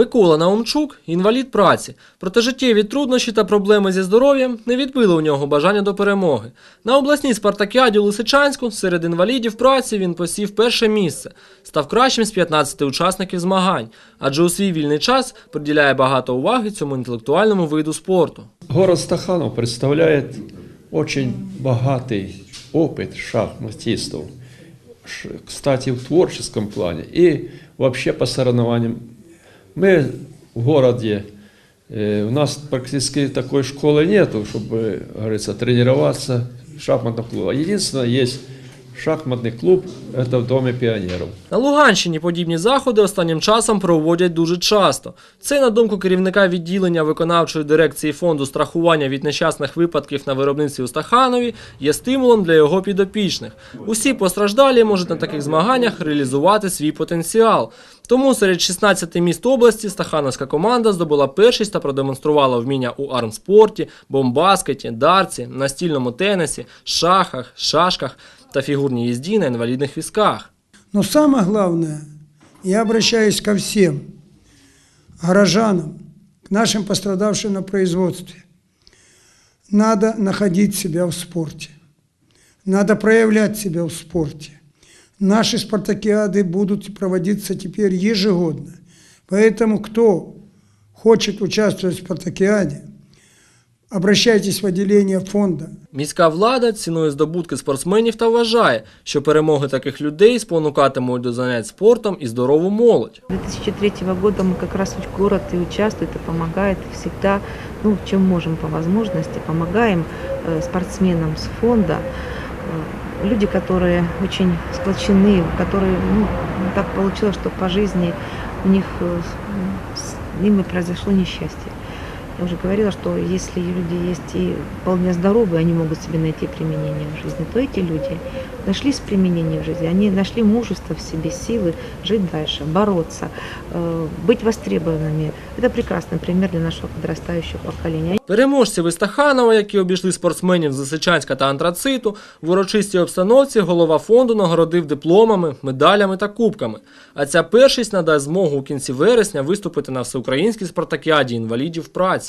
Микола Наумчук інвалід праці, проте життєві труднощі та проблеми зі здоров'ям не відбили у нього бажання до перемоги. На обласній спартакіаді Лисичанську серед інвалідів праці він посів перше місце, став кращим з 15 учасників змагань, адже у свій вільний час приділяє багато уваги цьому інтелектуальному виду спорту. Город Стаханов представляет очень богатый опыт шахматистов. Ш- Кстати, в творческом плане и вообще по соревнованиям. Мы в городе, э, у нас практически такой школы нету, чтобы, говорится, тренироваться в шахматном клубе. Единственное, есть шахматный клуб, это в Доме пионеров. На Луганщині подібні заходи останнім часом проводять дуже часто. Це, на думку керівника відділення виконавчої дирекції фонду страхування від нещасних випадків на виробництві у Стаханові, є стимулом для його підопічних. Усі постраждалі можуть на таких змаганнях реалізувати свій потенціал. Тому серед 16 міст області стахановська команда здобула першість та продемонструвала вміння у армспорті, бомбаскеті, дарці, настільному тенісі, шахах, шашках та фігурній їзді на інвалідних візках. Но самое главное, я обращаюсь ко всем горожанам, к нашим пострадавшим на производстве. Надо находить себя в спорте. Надо проявлять себя в спорте. Наши спартакиады будут проводиться теперь ежегодно. Поэтому кто хочет участвовать в спартакиаде, обращайтесь в отделение фонда. Міська влада цінує здобутки спортсменів та вважає, що перемоги таких людей спонукатимуть до занять спортом і здорову молодь. 2003 года мы как раз в город и участвует, и помогает, и всегда, ну, чем можем по возможности, помогаем э, спортсменам с фонда. Э, Люди, которые очень сплочены, которые, ну, так получилось, что по жизни у них э, с с ними произошло несчастье. Я уже говорила, что если люди есть и вполне здоровые, они могут себе найти применение в жизни, то эти люди нашли применение в жизни, они нашли мужество в себе, силы жить дальше, бороться, э, быть востребованными. Это прекрасный пример для нашего подрастающего поколения. Переможці Вистаханова, які обійшли спортсменів з Лисичанська та Антрациту, в урочистій обстановці голова фонду нагородив дипломами, медалями та кубками. А ця першість надасть змогу у кінці вересня виступити на всеукраїнській спартакіаді інвалідів праці.